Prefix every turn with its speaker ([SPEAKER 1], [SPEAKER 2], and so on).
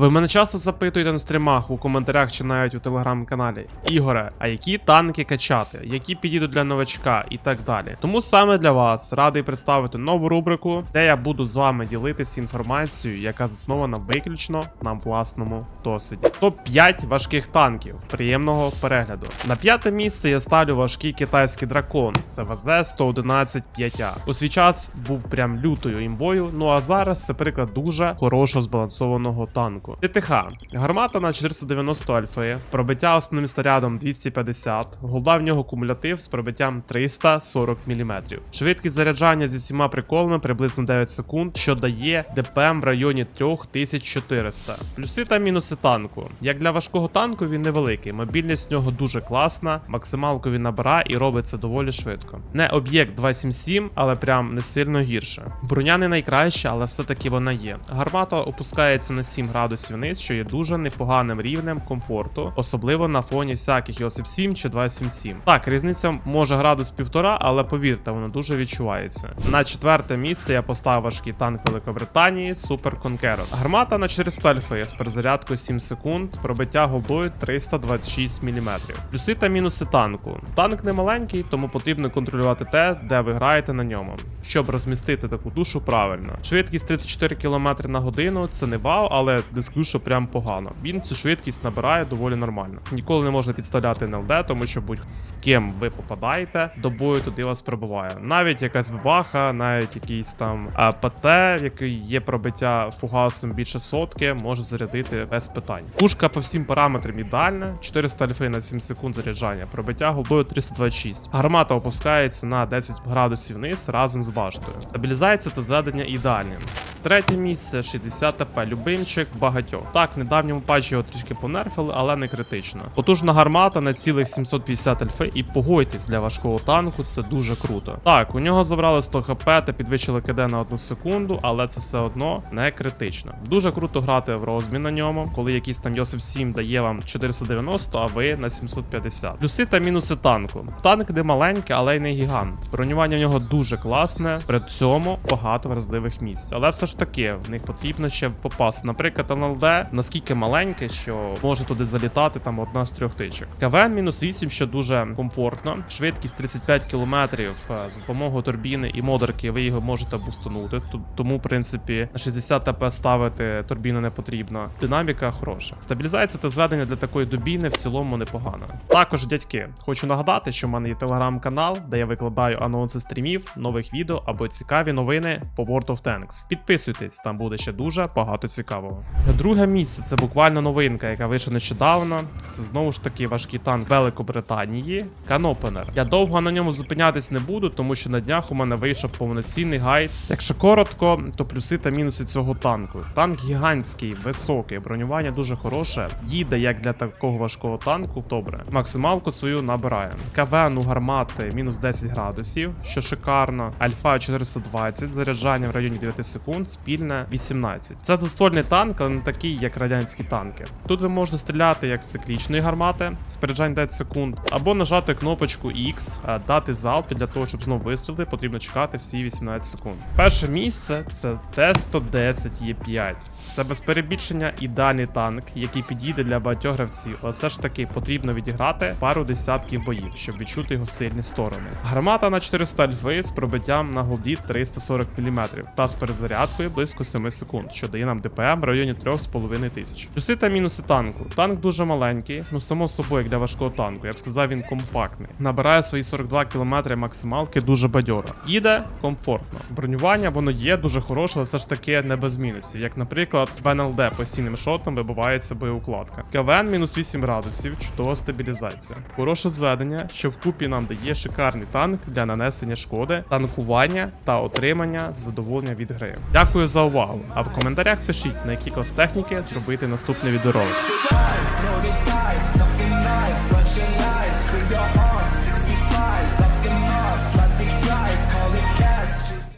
[SPEAKER 1] Ви мене часто запитуєте на стрімах, у коментарях чи навіть у телеграм-каналі. Ігоре, а які танки качати, які підійдуть для новачка і так далі. Тому саме для вас радий представити нову рубрику, де я буду з вами ділитися інформацією, яка заснована виключно на власному досвіді. Топ 5 важких танків. Приємного перегляду. На п'яте місце я ставлю важкий китайський дракон. Це ВЗ 111 5А. У свій час був прям лютою імбою. Ну а зараз це приклад дуже хорошого збалансованого танку. ТТХ. гармата на 490 альфи, пробиття основним снарядом 250, голда в нього кумулятив з пробиттям 340 мм. Швидкість заряджання зі всіма приколами приблизно 9 секунд, що дає ДПМ в районі 3400. Плюси та мінуси танку. Як для важкого танку він невеликий, мобільність в нього дуже класна, максималку він набирає і робить це доволі швидко. Не об'єкт 277, але прям не сильно гірше. Броня не найкраща, але все-таки вона є. Гармата опускається на 7 градусів вниз, що є дуже непоганим рівнем комфорту, особливо на фоні всяких Йосип 7 чи 277. Так, різниця може градус півтора, але повірте, воно дуже відчувається. На четверте місце я поставив важкий танк Великобританії Super Conqueror. Гармата на 400 альфи з перезарядкою 7 секунд, пробиття голдою 326 мм. Плюси та мінуси танку. Танк не маленький, тому потрібно контролювати те, де ви граєте на ньому, щоб розмістити таку душу правильно. Швидкість 34 км на годину це не вау, але не скажу, що прям погано. Він цю швидкість набирає доволі нормально. Ніколи не можна підставляти НЛД, тому що будь-з ким ви попадаєте, до бою туди вас пробиває. Навіть якась бабаха, навіть якийсь там ПТ, в який є пробиття фугасом більше сотки, може зарядити без питань. Пушка по всім параметрам ідеальна, 400 альфи на 7 секунд заряджання, пробиття голдою 326. Гармата опускається на 10 градусів вниз разом з баштою. Стабілізація та зведення ідеальні. Третє місце 60 ТП, любимчик багатьох. Так, в недавньому патчі його трішки понерфили, але не критично. Потужна гармата на цілих 750 альфи, і погодьтесь для важкого танку, це дуже круто. Так, у нього забрали 100 хп та підвищили КД на одну секунду, але це все одно не критично. Дуже круто грати в розмін на ньому, коли якийсь там Йосиф 7 дає вам 490, а ви на 750. Плюси та мінуси танку. Танк не маленький, але й не гігант. Бронювання в нього дуже класне, при цьому багато вразливих місць. Але все ж таки, в них потрібно ще попасти. Наприклад, НЛД наскільки маленький, що може туди залітати там одна з трьох тичок. КВН мінус 8, що дуже комфортно. Швидкість 35 км за допомогою турбіни і модерки ви його можете бустанути. Тому, в принципі, на 60 ТП ставити турбіну не потрібно. Динаміка хороша. Стабілізація та зведення для такої дубіни в цілому непогано. Також, дядьки, хочу нагадати, що в мене є телеграм-канал, де я викладаю анонси стрімів, нових відео або цікаві новини по World of Tanks. Підписуйтесь, там буде ще дуже багато цікавого. Друге місце це буквально новинка, яка вийшла нещодавно. Це знову ж таки важкий танк Великобританії Канопенер. Я довго на ньому зупинятись не буду, тому що на днях у мене вийшов повноцінний гайд. Якщо коротко, то плюси та мінуси цього танку. Танк гігантський, високий, бронювання дуже хороше. Їде як для такого важкого танку, добре. Максималку свою набирає. КВН у гармати мінус 10 градусів, що шикарно. Альфа 420, заряджання в районі 9 секунд, спільне 18. Це двоствольний танк, але не такий, як радянські танки. Тут ви можете стріляти як з циклічної гармати, з переджань 10 секунд, або нажати кнопочку X, е, дати залп, для того, щоб знову вистрілити, потрібно чекати всі 18 секунд. Перше місце це Т-110 Е5. Це без перебільшення ідеальний танк, який підійде для багатьох гравців, але все ж таки потрібно відіграти пару десятків боїв, щоб відчути його сильні сторони. Гармата на 400 альфи з пробиттям на голді 340 мм та з перезарядкою близько 7 секунд, що дає нам ДПМ в районі 3,5 тисяч. Плюси та мінуси танку. Танк дуже маленький, ну само собою, як для важкого танку. Я б сказав, він компактний. Набирає свої 42 км максималки дуже бадьоро. Їде комфортно. Бронювання воно є дуже хороше, але все ж таки не без мінусів. Як, наприклад, в НЛД постійним шотом вибивається боєукладка. КВН мінус 8 градусів, чудова стабілізація. Хороше зведення, що вкупі нам дає шикарний танк для нанесення шкоди, танкування та отримання задоволення від гри. Дякую за увагу. А в коментарях пишіть, на які клас техніки зробити наступний відеоролик.